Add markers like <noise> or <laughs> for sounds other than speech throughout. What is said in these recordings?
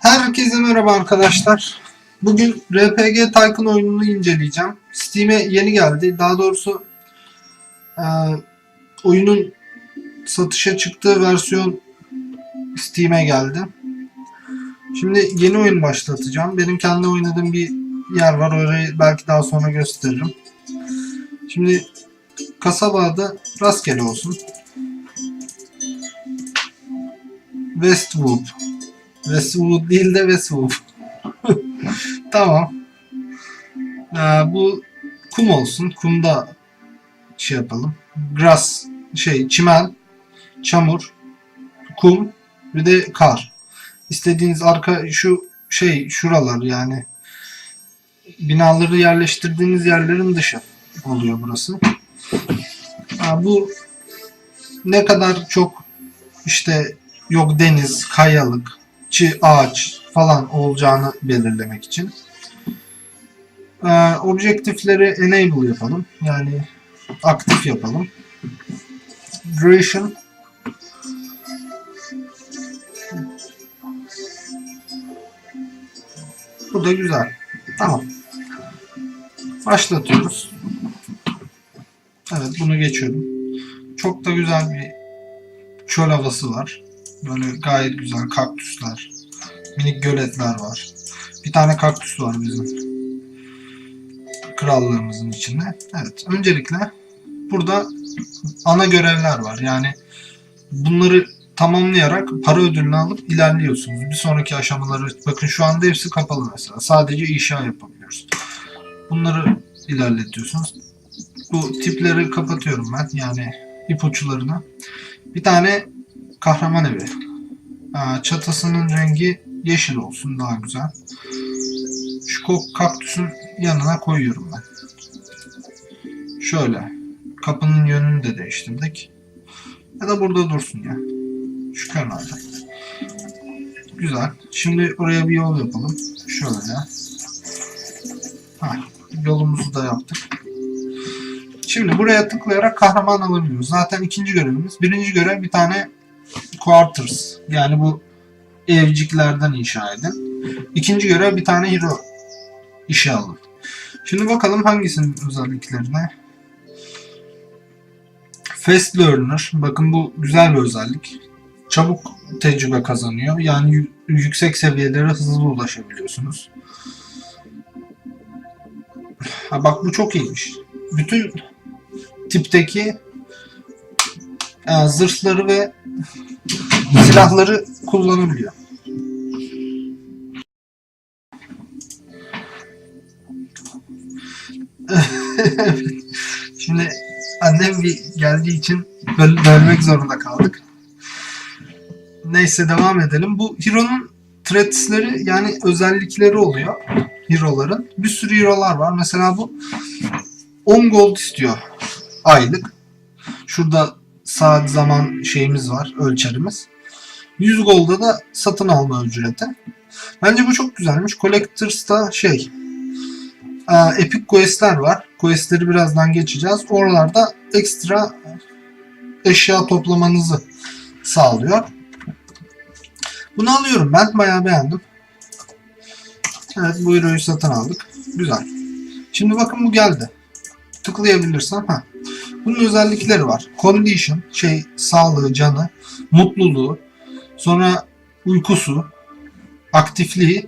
Herkese merhaba arkadaşlar. Bugün RPG Tycoon oyununu inceleyeceğim. Steam'e yeni geldi. Daha doğrusu e, oyunun satışa çıktığı versiyon Steam'e geldi. Şimdi yeni oyun başlatacağım. Benim kendi oynadığım bir yer var. Orayı belki daha sonra gösteririm. Şimdi kasabada rastgele olsun. Westwood. Westwood değil de Westwood. <laughs> tamam. Ee, bu kum olsun. Kumda şey yapalım. Grass, şey çimen, çamur, kum bir de kar. İstediğiniz arka şu şey şuralar yani binaları yerleştirdiğiniz yerlerin dışı oluyor burası. Ha, bu ne kadar çok işte yok deniz, kayalık, çi, ağaç falan olacağını belirlemek için. Ee, objektifleri enable yapalım. Yani aktif yapalım. Duration Bu da güzel. Tamam. Başlatıyoruz. Evet bunu geçiyorum. Çok da güzel bir çöl havası var. Böyle gayet güzel kaktüsler, minik göletler var. Bir tane kaktüs var bizim krallığımızın içinde. Evet, öncelikle burada ana görevler var. Yani bunları tamamlayarak para ödülünü alıp ilerliyorsunuz. Bir sonraki aşamaları bakın şu anda hepsi kapalı mesela. Sadece inşa yapabiliyoruz. Bunları ilerletiyorsunuz. Bu tipleri kapatıyorum ben. Yani ipuçlarını. Bir tane kahraman evi. Çatısının rengi yeşil olsun daha güzel. Şu kok kaktüsün yanına koyuyorum ben. Şöyle. Kapının yönünü de değiştirdik. Ya da burada dursun ya. Şu kenarda. Güzel. Şimdi oraya bir yol yapalım. Şöyle. Ha, yolumuzu da yaptık. Şimdi buraya tıklayarak kahraman alabiliyoruz. Zaten ikinci görevimiz. Birinci görev bir tane quarters. Yani bu evciklerden inşa edin. İkinci görev bir tane hero işe alın. Şimdi bakalım hangisinin özelliklerine. Fast Learner. Bakın bu güzel bir özellik. Çabuk tecrübe kazanıyor. Yani yü- yüksek seviyelere hızlı ulaşabiliyorsunuz. Ha bak bu çok iyiymiş. Bütün tipteki e, zırhları ve silahları kullanabiliyor. <laughs> Şimdi annem bir geldiği için böl bölmek zorunda kaldık. Neyse devam edelim. Bu Hero'nun traitsleri yani özellikleri oluyor. Hero'ların. Bir sürü Hero'lar var. Mesela bu 10 gold istiyor aylık. Şurada saat zaman şeyimiz var, ölçerimiz. 100 golda da satın alma ücreti. Bence bu çok güzelmiş. Collectors'ta şey e, Epic Quest'ler var. Quest'leri birazdan geçeceğiz. Oralarda ekstra eşya toplamanızı sağlıyor. Bunu alıyorum ben. Bayağı beğendim. Evet bu hero'yu satın aldık. Güzel. Şimdi bakın bu geldi. Tıklayabilirsem. ha. Bunun özellikleri var. Condition, şey sağlığı, canı, mutluluğu, sonra uykusu, aktifliği,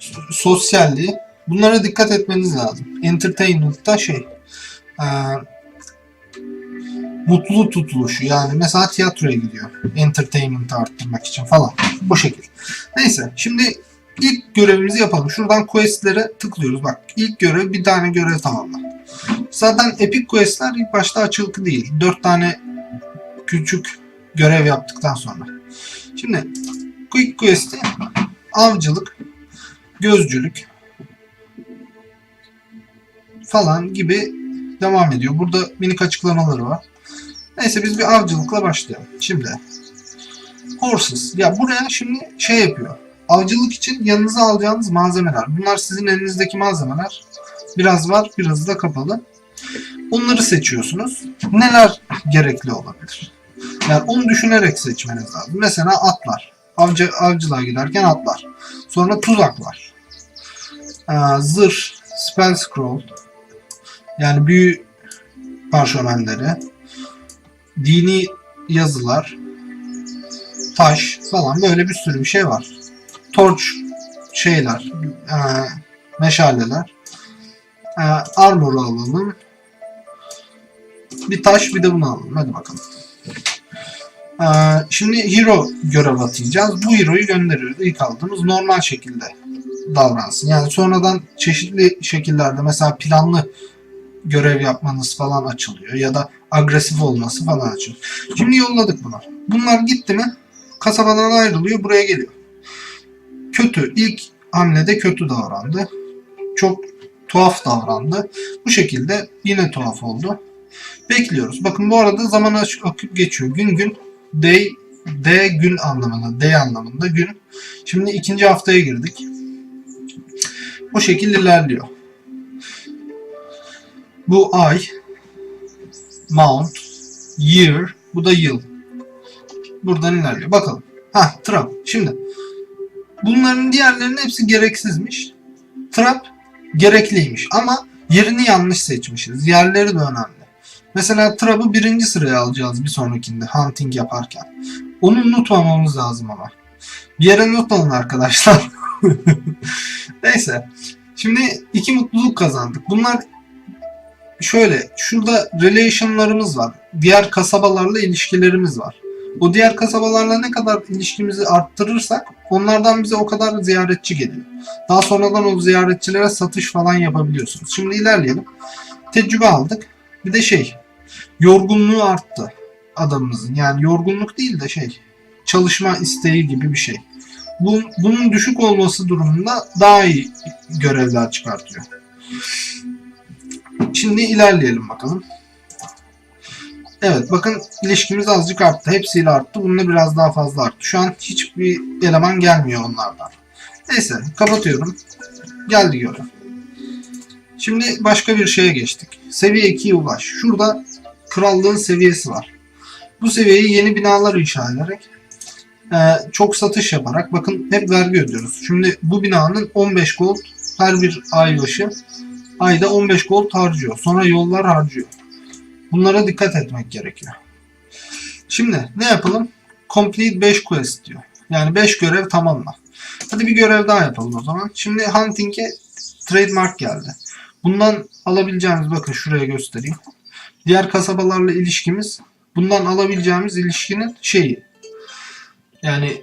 so- sosyalliği. Bunlara dikkat etmeniz lazım. Entertainment'ta şey e, mutlu tutuluşu yani mesela tiyatroya gidiyor. Entertainment'ı arttırmak için falan. Bu şekil. Neyse şimdi ilk görevimizi yapalım. Şuradan questlere tıklıyoruz. Bak ilk görev bir tane görev tamamla. Zaten Epic Quest'ler ilk başta açılık değil. 4 tane küçük görev yaptıktan sonra. Şimdi Quick Quest'i avcılık, gözcülük falan gibi devam ediyor. Burada minik açıklamaları var. Neyse biz bir avcılıkla başlayalım. Şimdi Horses. Ya buraya şimdi şey yapıyor. Avcılık için yanınıza alacağınız malzemeler. Bunlar sizin elinizdeki malzemeler. Biraz var, biraz da kapalı. Onları seçiyorsunuz. Neler gerekli olabilir? Yani onu düşünerek seçmeniz lazım. Mesela atlar. Avcı, avcılığa giderken atlar. Sonra tuzak var. Ee, zırh, spell scroll, yani büyü parşömenleri, dini yazılar, taş falan böyle bir sürü bir şey var. Torch şeyler, e, meşaleler. E, armor alalım. Bir taş bir de bunu alalım. Hadi bakalım. E, şimdi hero görev atayacağız. Bu hero'yu gönderiyoruz. İlk aldığımız normal şekilde davransın. Yani sonradan çeşitli şekillerde mesela planlı görev yapmanız falan açılıyor ya da agresif olması falan açılıyor. Şimdi yolladık bunu. Bunlar gitti mi kasabadan ayrılıyor buraya geliyor. Kötü ilk hamlede kötü davrandı. Çok tuhaf davrandı. Bu şekilde yine tuhaf oldu. Bekliyoruz. Bakın bu arada zaman akıp geçiyor. Gün gün day D gün anlamında, day anlamında gün. Şimdi ikinci haftaya girdik. Bu şekilde ilerliyor. Bu ay, mount, year, bu da yıl. Buradan ilerliyor. Bakalım. Ha, trap. Şimdi bunların diğerlerinin hepsi gereksizmiş. Trap gerekliymiş ama yerini yanlış seçmişiz. Yerleri de önemli. Mesela trap'ı birinci sıraya alacağız bir sonrakinde hunting yaparken. Onu unutmamamız lazım ama. Bir yere not alın arkadaşlar. <laughs> Neyse. Şimdi iki mutluluk kazandık. Bunlar şöyle şurada relationlarımız var. Diğer kasabalarla ilişkilerimiz var. O diğer kasabalarla ne kadar ilişkimizi arttırırsak onlardan bize o kadar ziyaretçi geliyor. Daha sonradan o ziyaretçilere satış falan yapabiliyorsunuz. Şimdi ilerleyelim. Tecrübe aldık. Bir de şey yorgunluğu arttı adamımızın. Yani yorgunluk değil de şey çalışma isteği gibi bir şey. Bu, bunun düşük olması durumunda daha iyi görevler çıkartıyor. Şimdi ilerleyelim bakalım. Evet bakın ilişkimiz azıcık arttı. Hepsiyle arttı. Bununla biraz daha fazla arttı. Şu an hiçbir eleman gelmiyor onlardan. Neyse kapatıyorum. Geldi görev. Şimdi başka bir şeye geçtik. Seviye 2'ye ulaş. Şurada krallığın seviyesi var. Bu seviyeyi yeni binalar inşa ederek e, çok satış yaparak bakın hep vergi ödüyoruz. Şimdi bu binanın 15 gold her bir ay başı ayda 15 gold harcıyor. Sonra yollar harcıyor. Bunlara dikkat etmek gerekiyor. Şimdi ne yapalım? Complete 5 quest diyor. Yani 5 görev tamamla. Hadi bir görev daha yapalım o zaman. Şimdi hunting'e trademark geldi. Bundan alabileceğimiz bakın şuraya göstereyim. Diğer kasabalarla ilişkimiz bundan alabileceğimiz ilişkinin şeyi. Yani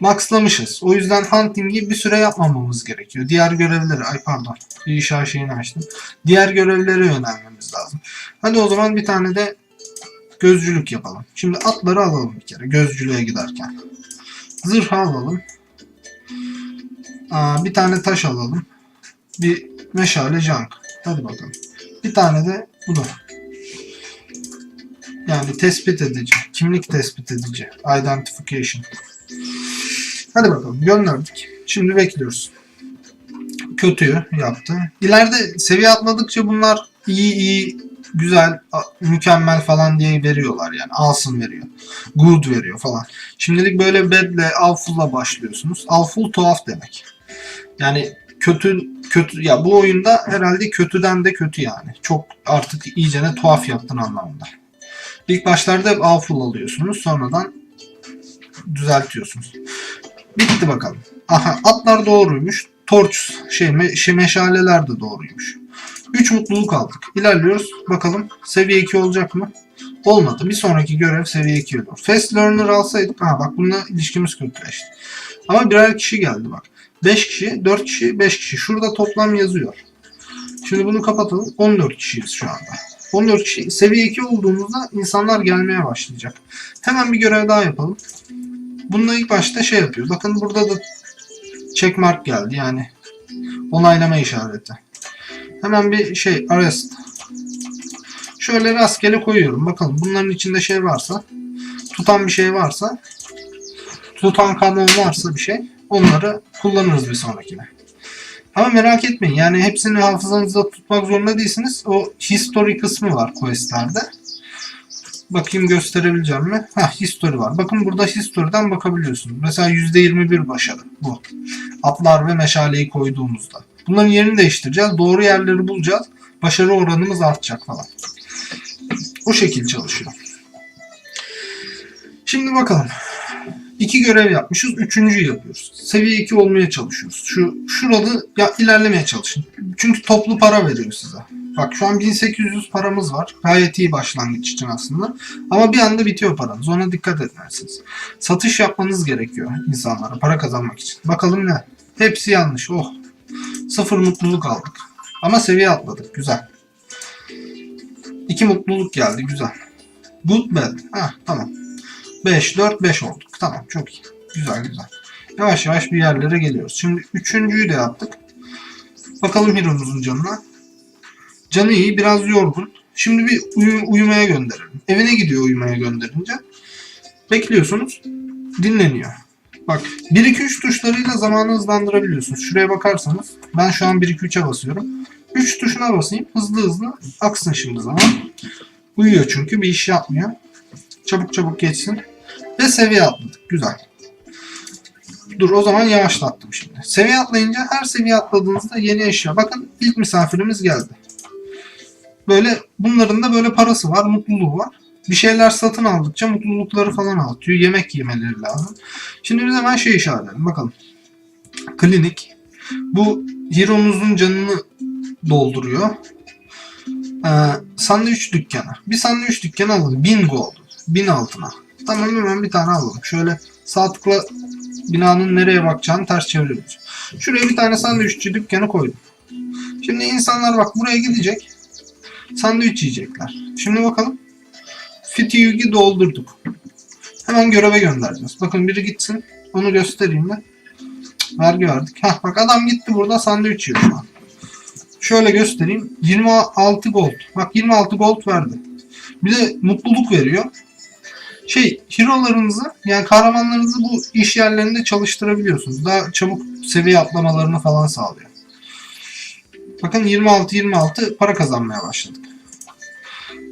maxlamışız. O yüzden hunting'i bir süre yapmamamız gerekiyor. Diğer görevleri, ay pardon, inşa şeyini açtım. Diğer görevlere yönelmemiz lazım. Hadi o zaman bir tane de gözcülük yapalım. Şimdi atları alalım bir kere gözcülüğe giderken. Zırh alalım. Aa, bir tane taş alalım. Bir meşale junk. Hadi bakalım. Bir tane de bunu. Yani tespit edici. Kimlik tespit edici. Identification. Hadi bakalım gönderdik. Şimdi bekliyoruz. Kötüyü yaptı. İleride seviye atladıkça bunlar iyi iyi güzel mükemmel falan diye veriyorlar yani. Awesome veriyor. Good veriyor falan. Şimdilik böyle bad'le awful'la başlıyorsunuz. Awful tuhaf demek. Yani kötü kötü ya bu oyunda herhalde kötüden de kötü yani. Çok artık iyicene tuhaf yaptın anlamında. İlk başlarda hep awful alıyorsunuz. Sonradan düzeltiyorsunuz. Bitti bakalım. Aha atlar doğruymuş. Torch şey, me- şey meşaleler de doğruymuş. 3 mutluluk aldık. İlerliyoruz. Bakalım seviye 2 olacak mı? Olmadı. Bir sonraki görev seviye 2 olur. Fast Learner alsaydık. Ha bak bununla ilişkimiz kötüleşti. Ama birer kişi geldi bak. 5 kişi, 4 kişi, 5 kişi. Şurada toplam yazıyor. Şimdi bunu kapatalım. 14 kişiyiz şu anda. 14 kişi seviye 2 olduğumuzda insanlar gelmeye başlayacak. Hemen bir görev daha yapalım. Bununla ilk başta şey yapıyor. Bakın burada da checkmark geldi yani onaylama işareti. Hemen bir şey arrest. Şöyle rastgele koyuyorum. Bakalım bunların içinde şey varsa tutan bir şey varsa tutan kanun varsa bir şey onları kullanırız bir sonrakine. Ama merak etmeyin yani hepsini hafızanızda tutmak zorunda değilsiniz. O history kısmı var questlerde. Bakayım gösterebileceğim mi? Heh, history var. Bakın burada history'den bakabiliyorsunuz. Mesela %21 başarı bu. Atlar ve meşaleyi koyduğumuzda. Bunların yerini değiştireceğiz. Doğru yerleri bulacağız. Başarı oranımız artacak falan. O şekil çalışıyor. Şimdi bakalım. İki görev yapmışız. Üçüncüyü yapıyoruz. Seviye 2 olmaya çalışıyoruz. Şu şurada ya ilerlemeye çalışın. Çünkü toplu para veriyor size. Bak şu an 1800 paramız var. Gayet iyi başlangıç için aslında. Ama bir anda bitiyor paranız. Ona dikkat etmelisiniz. Satış yapmanız gerekiyor insanlara para kazanmak için. Bakalım ne? Hepsi yanlış. Oh. Sıfır mutluluk aldık. Ama seviye atladık. Güzel. İki mutluluk geldi. Güzel. Good bad. Ha tamam. 5, 4, 5 olduk. Tamam çok iyi. Güzel güzel. Yavaş yavaş bir yerlere geliyoruz. Şimdi üçüncüyü de yaptık. Bakalım Hero'muzun canına. Canı iyi, biraz yorgun. Şimdi bir uyu- uyumaya gönderelim. Evine gidiyor uyumaya gönderince. Bekliyorsunuz. Dinleniyor. Bak 1-2-3 tuşlarıyla zamanı hızlandırabiliyorsunuz. Şuraya bakarsanız ben şu an 1-2-3'e basıyorum. 3 tuşuna basayım. Hızlı hızlı aksın şimdi zaman. Uyuyor çünkü bir iş yapmıyor. Çabuk çabuk geçsin. Ve seviye atladık. Güzel. Dur o zaman yavaşlattım şimdi. Seviye atlayınca her seviye atladığınızda yeni eşya. Bakın ilk misafirimiz geldi. Böyle bunların da böyle parası var, mutluluğu var. Bir şeyler satın aldıkça mutlulukları falan artıyor. Yemek yemeleri lazım. Şimdi biz hemen şey işaretleyelim. Bakalım. Klinik. Bu Hero'nuzun canını dolduruyor. Ee, sandviç dükkanı. Bir sandviç dükkanı alalım. 1000 gold. 1000 altına. Tamam hemen bir tane alalım. Şöyle sağ tıkla binanın nereye bakacağını ters çeviriyoruz. Şuraya bir tane sandviççi dükkanı koydum. Şimdi insanlar bak buraya gidecek. Sandviç yiyecekler. Şimdi bakalım. Fitiyugi doldurduk. Hemen göreve göndereceğiz. Bakın biri gitsin. Onu göstereyim de. Vergi verdik. Heh, bak adam gitti burada sandviç yiyor şu an. Şöyle göstereyim. 26 gold. Bak 26 gold verdi. Bir de mutluluk veriyor. Şey, hero'larınızı yani kahramanlarınızı bu iş yerlerinde çalıştırabiliyorsunuz. Daha çabuk seviye atlamalarını falan sağlıyor. Bakın 26-26 para kazanmaya başladık.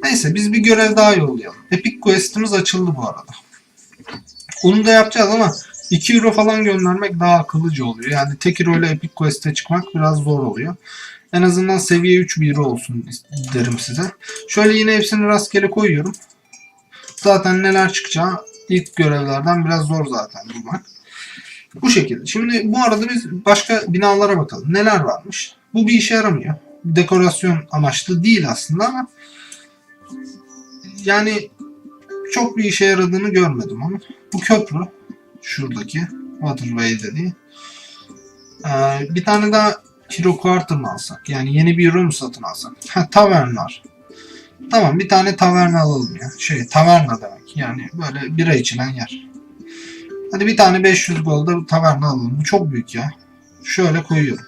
Neyse biz bir görev daha yollayalım. Epic Quest'imiz açıldı bu arada. Onu da yapacağız ama 2 euro falan göndermek daha akıllıca oluyor. Yani tek euro ile Epic Quest'e çıkmak biraz zor oluyor. En azından seviye 3 bir euro olsun derim size. Şöyle yine hepsini rastgele koyuyorum. Zaten neler çıkacağı ilk görevlerden biraz zor zaten bulmak. Bu şekilde. Şimdi bu arada biz başka binalara bakalım. Neler varmış? Bu bir işe yaramıyor. Dekorasyon amaçlı değil aslında ama yani çok bir işe yaradığını görmedim ama bu köprü şuradaki Waterway dediği Ee, bir tane daha Hero Quarter mı alsak? Yani yeni bir room satın alsak. Ha tavern var. Tamam bir tane taverna alalım ya. Şey taverna demek. Yani böyle bira içilen yer. Hadi bir tane 500 golda taverna alalım. Bu çok büyük ya. Şöyle koyuyorum.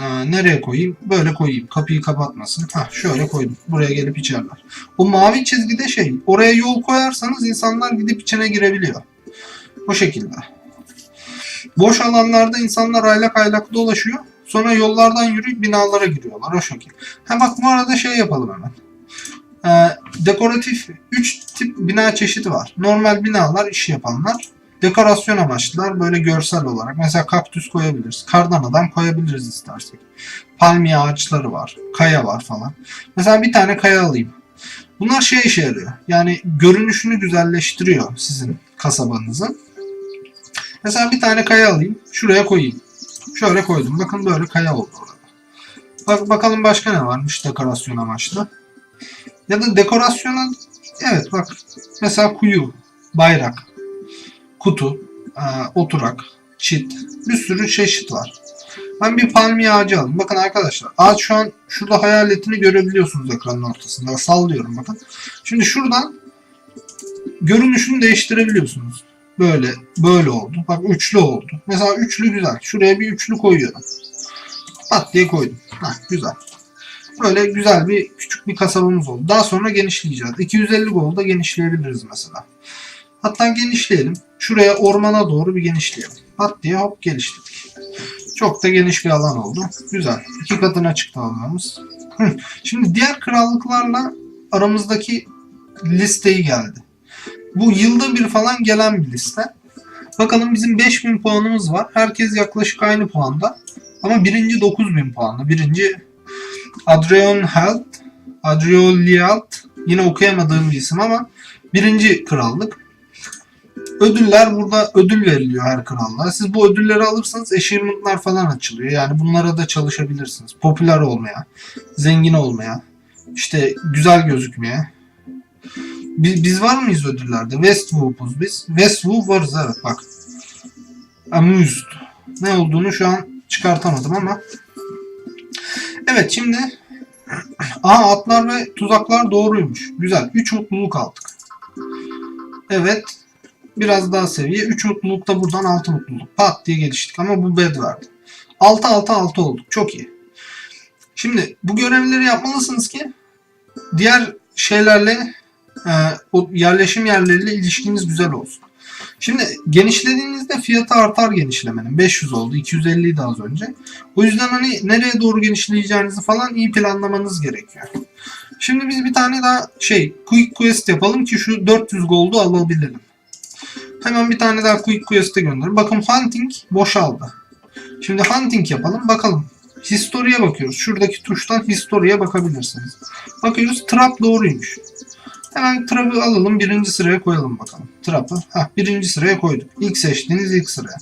Ee, nereye koyayım? Böyle koyayım. Kapıyı kapatmasın. Hah şöyle koydum. Buraya gelip içerler. O mavi çizgide şey. Oraya yol koyarsanız insanlar gidip içine girebiliyor. O şekilde. Boş alanlarda insanlar aylak aylak dolaşıyor. Sonra yollardan yürüyüp binalara giriyorlar. O şekilde. Ha bak bu arada şey yapalım hemen. Ee, dekoratif 3 tip bina çeşidi var. Normal binalar, iş yapanlar. Dekorasyon amaçlılar böyle görsel olarak. Mesela kaktüs koyabiliriz. Kardan adam koyabiliriz istersek. Palmiye ağaçları var. Kaya var falan. Mesela bir tane kaya alayım. Bunlar şey işe yarıyor. Yani görünüşünü güzelleştiriyor sizin kasabanızın. Mesela bir tane kaya alayım. Şuraya koyayım. Şöyle koydum. Bakın böyle kaya oldu orada. Bak bakalım başka ne varmış dekorasyon amaçlı. Ya da dekorasyona evet bak mesela kuyu, bayrak, kutu, e, oturak, çit bir sürü çeşit var. Ben bir palmiye ağacı aldım. Bakın arkadaşlar ağaç şu an şurada hayaletini görebiliyorsunuz ekranın ortasında. Sallıyorum bakın. Şimdi şuradan görünüşünü değiştirebiliyorsunuz. Böyle, böyle oldu. Bak üçlü oldu. Mesela üçlü güzel. Şuraya bir üçlü koyuyorum. Pat diye koydum. Heh, güzel. Böyle güzel bir küçük bir kasabamız oldu. Daha sonra genişleyeceğiz. 250 golda genişleyebiliriz mesela. Hatta genişleyelim. Şuraya ormana doğru bir genişleyelim. Pat diye hop geliştirdik. Çok da geniş bir alan oldu. Güzel. İki katına çıktı alanımız. Şimdi diğer krallıklarla aramızdaki listeyi geldi. Bu yılda bir falan gelen bir liste. Bakalım bizim 5000 puanımız var. Herkes yaklaşık aynı puanda. Ama birinci 9000 puanlı. Birinci Adrian Helt, Adriolialt yine okuyamadığım bir isim ama birinci krallık. Ödüller burada ödül veriliyor her krallığa. Siz bu ödülleri alırsanız achievement'lar falan açılıyor. Yani bunlara da çalışabilirsiniz. Popüler olmaya, zengin olmaya, işte güzel gözükmeye. Biz, biz var mıyız ödüllerde? Westwood'uz biz. Westwood varız evet bak. Amused. Ne olduğunu şu an çıkartamadım ama. Evet şimdi Aha atlar ve tuzaklar doğruymuş. Güzel. 3 mutluluk aldık. Evet. Biraz daha seviye. 3 mutlulukta buradan 6 mutluluk. Pat diye geliştik ama bu bed verdi. 6 6 6 olduk. Çok iyi. Şimdi bu görevleri yapmalısınız ki diğer şeylerle e, o yerleşim yerleriyle ilişkiniz güzel olsun. Şimdi genişlediğinizde fiyatı artar genişlemenin. 500 oldu. 250 idi az önce. O yüzden hani nereye doğru genişleyeceğinizi falan iyi planlamanız gerekiyor. Şimdi biz bir tane daha şey Quick Quest yapalım ki şu 400 gold'u alabilelim. Hemen bir tane daha Quick Quest'e gönderelim. Bakın Hunting boşaldı. Şimdi Hunting yapalım. Bakalım. History'e bakıyoruz. Şuradaki tuştan History'e bakabilirsiniz. Bakıyoruz. Trap doğruymuş. Hemen trap'ı alalım. Birinci sıraya koyalım bakalım. Trap'ı. Heh, birinci sıraya koyduk. İlk seçtiğiniz ilk sıraya.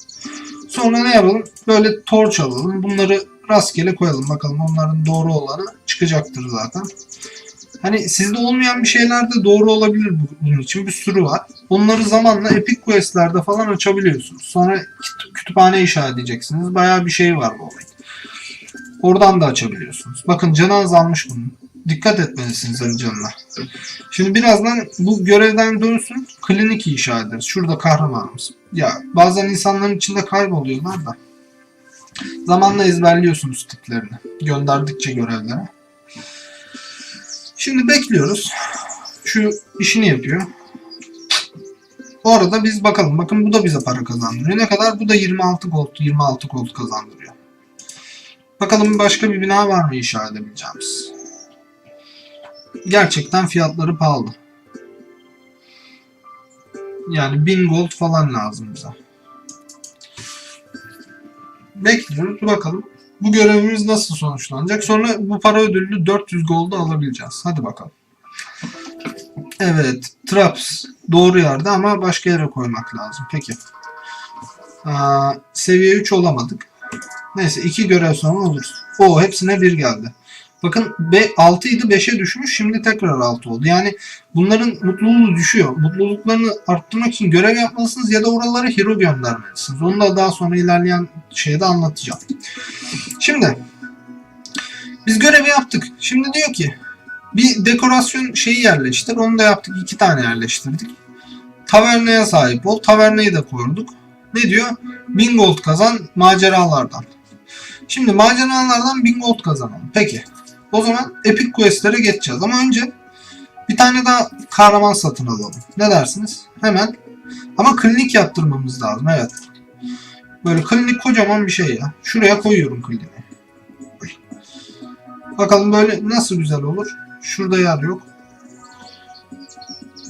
Sonra ne yapalım? Böyle torch alalım. Bunları rastgele koyalım. Bakalım onların doğru olanı çıkacaktır zaten. Hani sizde olmayan bir şeyler de doğru olabilir bu- bunun için. Bir sürü var. Onları zamanla Epic Quest'lerde falan açabiliyorsunuz. Sonra küt- kütüphane inşa edeceksiniz. Bayağı bir şey var bu olayın. Oradan da açabiliyorsunuz. Bakın canı azalmış bunun. Dikkat etmelisiniz hani canına. Şimdi birazdan bu görevden dönsün. Klinik inşa ederiz. Şurada kahramanımız. Ya bazen insanların içinde kayboluyorlar da. Zamanla ezberliyorsunuz tiplerini. Gönderdikçe görevlere. Şimdi bekliyoruz. Şu işini yapıyor. Bu arada biz bakalım. Bakın bu da bize para kazandırıyor. Ne kadar? Bu da 26 gold, 26 gold kazandırıyor. Bakalım başka bir bina var mı inşa edebileceğimiz? Gerçekten fiyatları pahalı. Yani 1000 gold falan lazım bize. Bekliyoruz bakalım. Bu görevimiz nasıl sonuçlanacak? Sonra bu para ödüllü 400 gold'u alabileceğiz. Hadi bakalım. Evet. Traps doğru yerde ama başka yere koymak lazım. Peki. Aa, seviye 3 olamadık. Neyse iki görev sonra oluruz. O hepsine bir geldi. Bakın 6 idi 5'e düşmüş. Şimdi tekrar 6 oldu. Yani bunların mutluluğu düşüyor. Mutluluklarını arttırmak için görev yapmalısınız ya da oralara hero göndermelisiniz. Onu da daha sonra ilerleyen şeyde anlatacağım. Şimdi biz görevi yaptık. Şimdi diyor ki bir dekorasyon şeyi yerleştir. Onu da yaptık. iki tane yerleştirdik. Tavernaya sahip ol. Tavernayı da koyduk. Ne diyor? 1000 gold kazan maceralardan. Şimdi maceralardan 1000 gold kazanalım. Peki. O zaman Epic Quest'lere geçeceğiz. Ama önce bir tane daha kahraman satın alalım. Ne dersiniz? Hemen. Ama klinik yaptırmamız lazım. Evet. Böyle klinik kocaman bir şey ya. Şuraya koyuyorum kliniği. Bakalım böyle nasıl güzel olur. Şurada yer yok.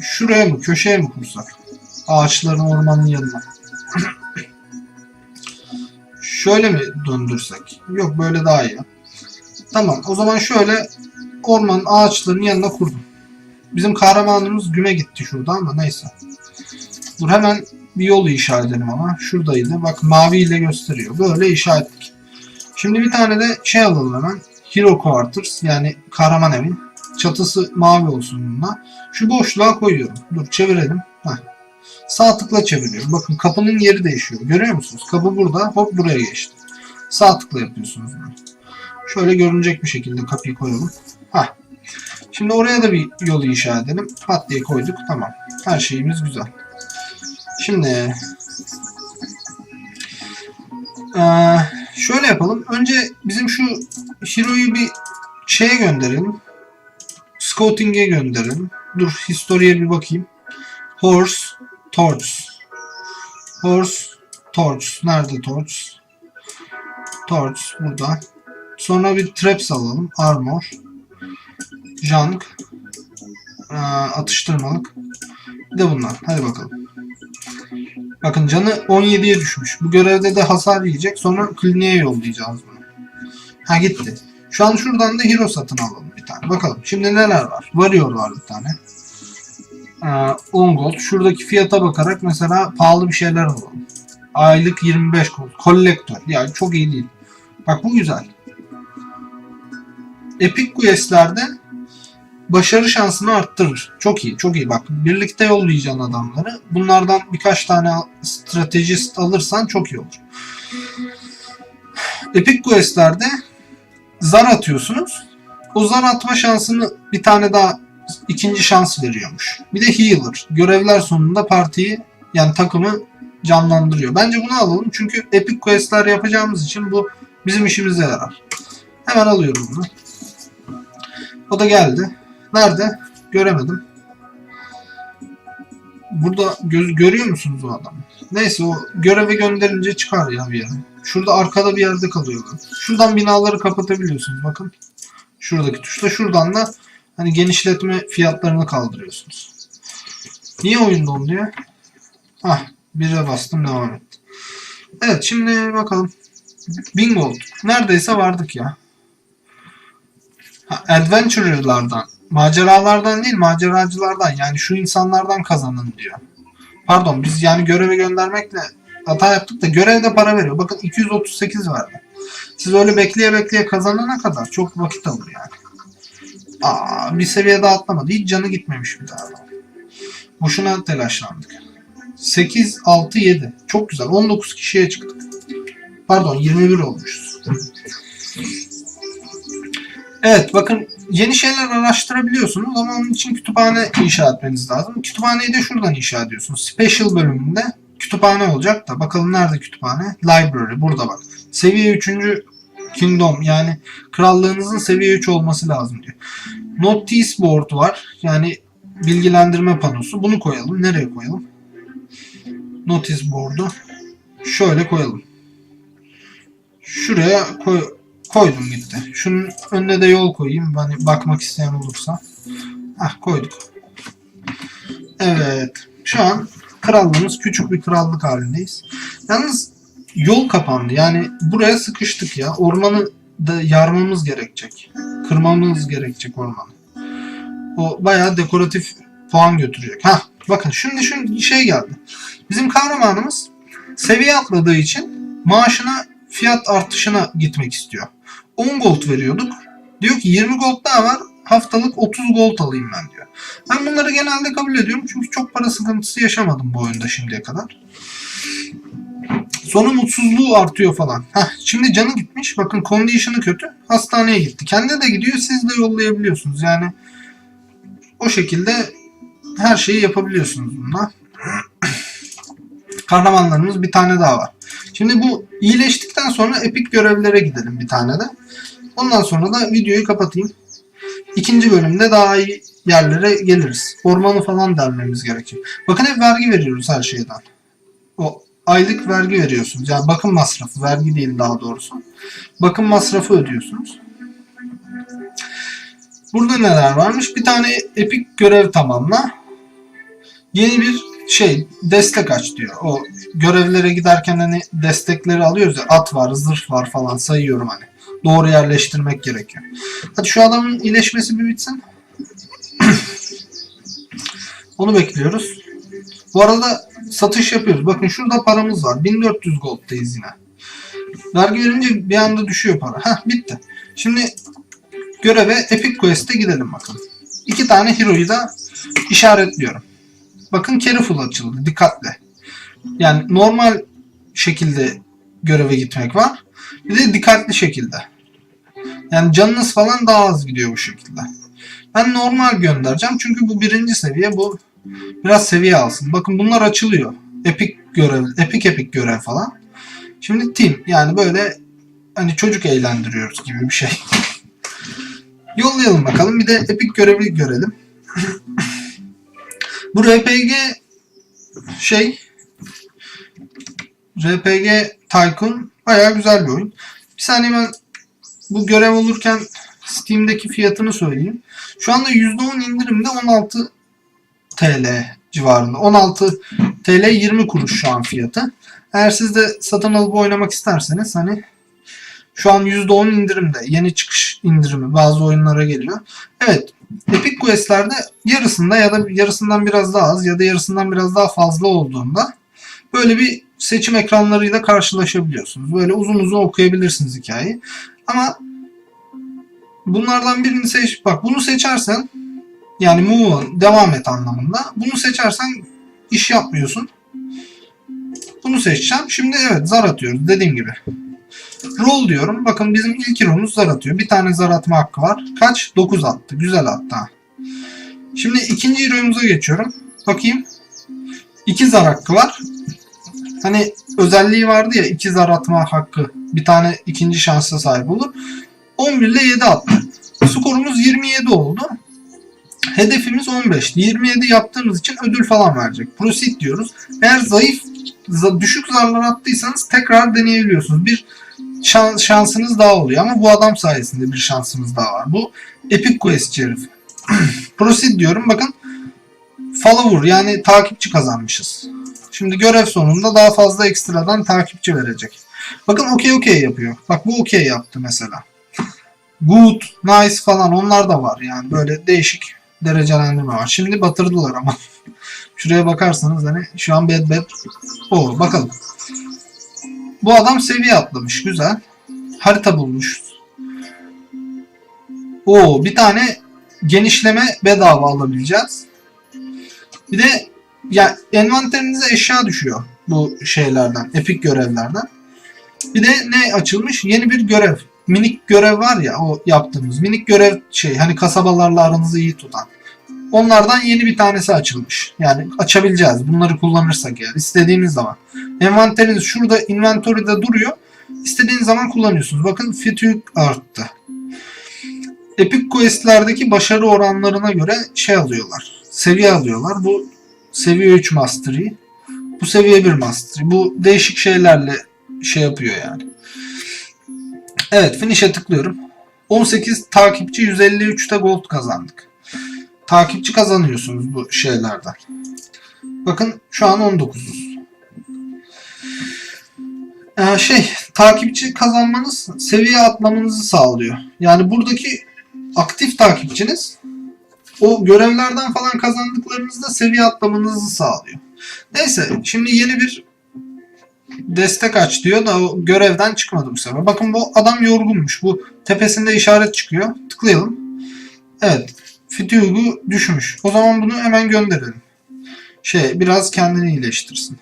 Şuraya mı? Köşeye mi kursak? Ağaçların ormanın yanına. <clears throat> Şöyle mi döndürsek? Yok böyle daha iyi. Tamam o zaman şöyle ormanın ağaçların yanına kurdum. Bizim kahramanımız güme gitti şurada ama neyse. Dur hemen bir yol inşa edelim ama. Şuradaydı. Bak mavi ile gösteriyor. Böyle inşa. Şimdi bir tane de şey alalım hemen. Hero Quarters yani kahraman evin. Çatısı mavi olsun bununla. Şu boşluğa koyuyorum. Dur çevirelim. Heh. Sağ tıkla çeviriyorum. Bakın kapının yeri değişiyor. Görüyor musunuz? Kapı burada. Hop buraya geçti. Sağ tıkla yapıyorsunuz bunu. Şöyle görünecek bir şekilde kapıyı koyalım. Hah. Şimdi oraya da bir yol inşa edelim. Pat diye koyduk. Tamam. Her şeyimiz güzel. Şimdi eee, şöyle yapalım. Önce bizim şu Hero'yu bir şeye gönderelim. Scouting'e gönderelim. Dur History'e bir bakayım. Horse, Torch. Horse, Torch. Nerede Torch? Torch burada. Sonra bir Traps alalım. Armor. Junk. Aa, atıştırmalık. Bir de bunlar. Hadi bakalım. Bakın canı 17'ye düşmüş. Bu görevde de hasar yiyecek. Sonra kliniğe yollayacağız bunu. Ha gitti. Şu an şuradan da hero satın alalım bir tane. Bakalım. Şimdi neler var? Warrior var bir tane. Ee, 10 gold. Şuradaki fiyata bakarak mesela pahalı bir şeyler alalım. Aylık 25 gold. Collector. Yani çok iyi değil. Bak bu güzel. Epic Quest'lerde başarı şansını arttırır. Çok iyi, çok iyi. Bak birlikte yollayacaksın adamları. Bunlardan birkaç tane stratejist alırsan çok iyi olur. Epic Quest'lerde zar atıyorsunuz. O zar atma şansını bir tane daha ikinci şans veriyormuş. Bir de healer. Görevler sonunda partiyi yani takımı canlandırıyor. Bence bunu alalım çünkü Epic Quest'ler yapacağımız için bu bizim işimize yarar. Hemen alıyorum bunu. O da geldi. Nerede? Göremedim. Burada göz, görüyor musunuz o adamı? Neyse o göreve gönderince çıkar ya bir yere. Şurada arkada bir yerde kalıyorlar. Şuradan binaları kapatabiliyorsunuz bakın. Şuradaki tuşla. Şuradan da hani genişletme fiyatlarını kaldırıyorsunuz. Niye oyun donuyor? Ah, bire bastım devam et. Evet şimdi bakalım. Bingo. Neredeyse vardık ya. Adventurer'lardan, maceralardan değil maceracılardan yani şu insanlardan kazanın diyor. Pardon biz yani göreve göndermekle hata yaptık da görevde para veriyor. Bakın 238 verdi. Siz öyle bekleye bekleye kazanana kadar çok vakit alır yani. Aa, bir seviye daha atlamadı. Hiç canı gitmemiş bir daha. Boşuna telaşlandık. 8, 6, 7. Çok güzel. 19 kişiye çıktık. Pardon 21 olmuşuz. Evet bakın yeni şeyler araştırabiliyorsunuz ama onun için kütüphane inşa etmeniz lazım. Kütüphaneyi de şuradan inşa ediyorsunuz. Special bölümünde kütüphane olacak da bakalım nerede kütüphane? Library burada bak. Seviye 3. Kingdom yani krallığınızın seviye 3 olması lazım diyor. Notice board var. Yani bilgilendirme panosu. Bunu koyalım. Nereye koyalım? Notice board'u şöyle koyalım. Şuraya koy, koydum gitti. Şunun önüne de yol koyayım. Hani bakmak isteyen olursa. Hah koyduk. Evet. Şu an krallığımız küçük bir krallık halindeyiz. Yalnız yol kapandı. Yani buraya sıkıştık ya. Ormanı da yarmamız gerekecek. Kırmamız gerekecek ormanı. O bayağı dekoratif puan götürecek. Ha bakın şimdi şu şey geldi. Bizim kahramanımız seviye atladığı için maaşına fiyat artışına gitmek istiyor. 10 gold veriyorduk. Diyor ki 20 gold daha var. Haftalık 30 gold alayım ben diyor. Ben bunları genelde kabul ediyorum çünkü çok para sıkıntısı yaşamadım bu oyunda şimdiye kadar. Sonra mutsuzluğu artıyor falan. Heh, şimdi canı gitmiş. Bakın condition'ı kötü. Hastaneye gitti. Kendi de gidiyor. Siz de yollayabiliyorsunuz. Yani o şekilde her şeyi yapabiliyorsunuz bununla. <clears throat> Kahramanlarımız bir tane daha var. Şimdi bu iyileştikten sonra epik görevlere gidelim bir tane de. Ondan sonra da videoyu kapatayım. İkinci bölümde daha iyi yerlere geliriz. Ormanı falan delmemiz gerekiyor. Bakın hep vergi veriyoruz her şeyden. O aylık vergi veriyorsunuz. Yani bakım masrafı, vergi değil daha doğrusu. Bakım masrafı ödüyorsunuz. Burada neler varmış? Bir tane epik görev tamamla. Yeni bir şey destek aç diyor. O görevlere giderken hani destekleri alıyoruz ya at var, zırh var falan sayıyorum hani. Doğru yerleştirmek gerekiyor. Hadi şu adamın iyileşmesi bir bitsin. <clears throat> Onu bekliyoruz. Bu arada satış yapıyoruz. Bakın şurada paramız var. 1400 gold'dayız yine. Vergi verince bir anda düşüyor para. Heh bitti. Şimdi göreve Epic Quest'e gidelim bakalım. İki tane hero'yu da işaretliyorum. Bakın careful açıldı. Dikkatle. Yani normal şekilde göreve gitmek var. Bir de dikkatli şekilde. Yani canınız falan daha az gidiyor bu şekilde. Ben normal göndereceğim. Çünkü bu birinci seviye. Bu biraz seviye alsın. Bakın bunlar açılıyor. Epic görev, epic epic görev falan. Şimdi team yani böyle hani çocuk eğlendiriyoruz gibi bir şey. <laughs> Yollayalım bakalım. Bir de epic görevi görelim. <laughs> Bu RPG şey RPG Tycoon bayağı güzel bir oyun. Bir saniye ben bu görev olurken Steam'deki fiyatını söyleyeyim. Şu anda %10 indirimde 16 TL civarında. 16 TL 20 kuruş şu an fiyatı. Eğer siz de satın alıp oynamak isterseniz hani şu an %10 indirimde. Yeni çıkış indirimi bazı oyunlara geliyor. Evet. Epic Quest'lerde yarısında ya da yarısından biraz daha az ya da yarısından biraz daha fazla olduğunda böyle bir seçim ekranlarıyla karşılaşabiliyorsunuz. Böyle uzun uzun okuyabilirsiniz hikayeyi. Ama bunlardan birini seç. Bak bunu seçersen yani move on, devam et anlamında. Bunu seçersen iş yapmıyorsun. Bunu seçeceğim. Şimdi evet zar atıyoruz dediğim gibi. Roll diyorum. Bakın bizim ilk hero'muz zar atıyor. Bir tane zar atma hakkı var. Kaç? 9 attı. Güzel attı. Şimdi ikinci hero'muza geçiyorum. Bakayım. 2 zar hakkı var. Hani özelliği vardı ya 2 zar atma hakkı. Bir tane ikinci şansa sahip olur. 11 ile 7 attı. Skorumuz 27 oldu. Hedefimiz 15. 27 yaptığımız için ödül falan verecek. Proceed diyoruz. Eğer zayıf, za- düşük zarlar attıysanız tekrar deneyebiliyorsunuz. Bir şan- şansınız daha oluyor ama bu adam sayesinde bir şansımız daha var. Bu Epic Quest herif. <clears throat> Proceed diyorum. Bakın follower yani takipçi kazanmışız. Şimdi görev sonunda daha fazla ekstradan takipçi verecek. Bakın okey okey yapıyor. Bak bu okey yaptı mesela. Good, nice falan onlar da var yani böyle değişik derecelendirme var. Şimdi batırdılar ama. <laughs> Şuraya bakarsanız hani şu an bad bad. O bakalım. Bu adam seviye atlamış. Güzel. Harita bulmuş. O bir tane genişleme bedava alabileceğiz. Bir de ya envanterinize eşya düşüyor bu şeylerden, epik görevlerden. Bir de ne açılmış? Yeni bir görev. Minik görev var ya o yaptığımız. Minik görev şey hani kasabalarla aranızı iyi tutan. Onlardan yeni bir tanesi açılmış. Yani açabileceğiz. Bunları kullanırsak eğer istediğiniz zaman. Envanteriniz şurada inventory'de duruyor. İstediğiniz zaman kullanıyorsunuz. Bakın fatigue arttı. Epic Quest'lerdeki başarı oranlarına göre şey alıyorlar. Seviye alıyorlar. Bu seviye 3 mastery. Bu seviye 1 mastery. Bu değişik şeylerle şey yapıyor yani. Evet finish'e tıklıyorum. 18 takipçi 153'te gold kazandık. Takipçi kazanıyorsunuz bu şeylerden. Bakın şu an 19'uz. Ee, şey takipçi kazanmanız seviye atlamanızı sağlıyor. Yani buradaki aktif takipçiniz o görevlerden falan kazandıklarınızda seviye atlamanızı sağlıyor. Neyse şimdi yeni bir destek aç diyor da o görevden çıkmadı bu sefer. Bakın bu adam yorgunmuş. Bu tepesinde işaret çıkıyor. Tıklayalım. Evet. Fitigue'u düşmüş. O zaman bunu hemen gönderelim. Şey biraz kendini iyileştirsin.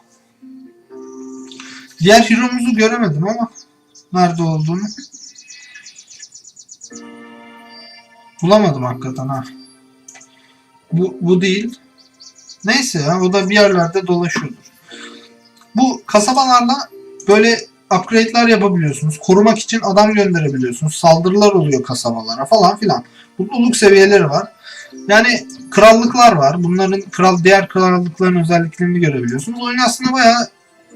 Diğer hero'muzu göremedim ama nerede olduğunu. Bulamadım hakikaten ha. Bu, bu değil. Neyse ya o da bir yerlerde dolaşıyordur. Bu kasabalarla böyle upgrade'ler yapabiliyorsunuz. Korumak için adam gönderebiliyorsunuz. Saldırılar oluyor kasabalara falan filan. Mutluluk seviyeleri var. Yani krallıklar var. Bunların kral diğer krallıkların özelliklerini görebiliyorsunuz. Oyun aslında bayağı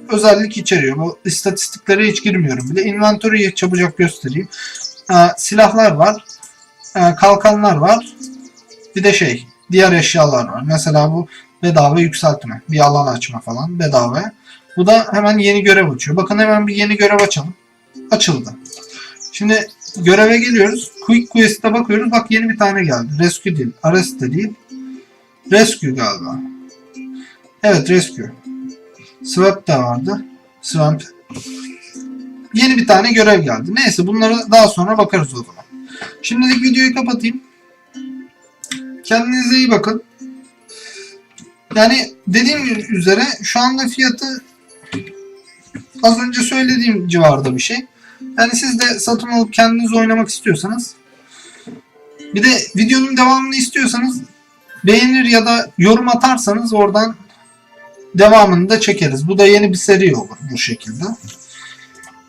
özellik içeriyor. Bu istatistiklere hiç girmiyorum bile. Inventory'yi çabucak göstereyim. Ee, silahlar var. Ee, kalkanlar var. Bir de şey, diğer eşyalar var. Mesela bu bedava yükseltme, bir alan açma falan bedava. Bu da hemen yeni görev açıyor. Bakın hemen bir yeni görev açalım. Açıldı. Şimdi göreve geliyoruz. Quick Quest'e bakıyoruz. Bak yeni bir tane geldi. Rescue değil. Arrest de değil. Rescue galiba. Evet Rescue. Swap da vardı. Swamp. Yeni bir tane görev geldi. Neyse bunlara daha sonra bakarız o zaman. Şimdilik videoyu kapatayım. Kendinize iyi bakın. Yani dediğim üzere şu anda fiyatı az önce söylediğim civarda bir şey. Yani siz de satın alıp kendiniz oynamak istiyorsanız bir de videonun devamını istiyorsanız beğenir ya da yorum atarsanız oradan devamını da çekeriz. Bu da yeni bir seri olur bu şekilde.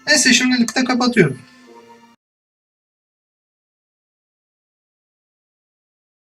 Neyse şimdilik de kapatıyorum.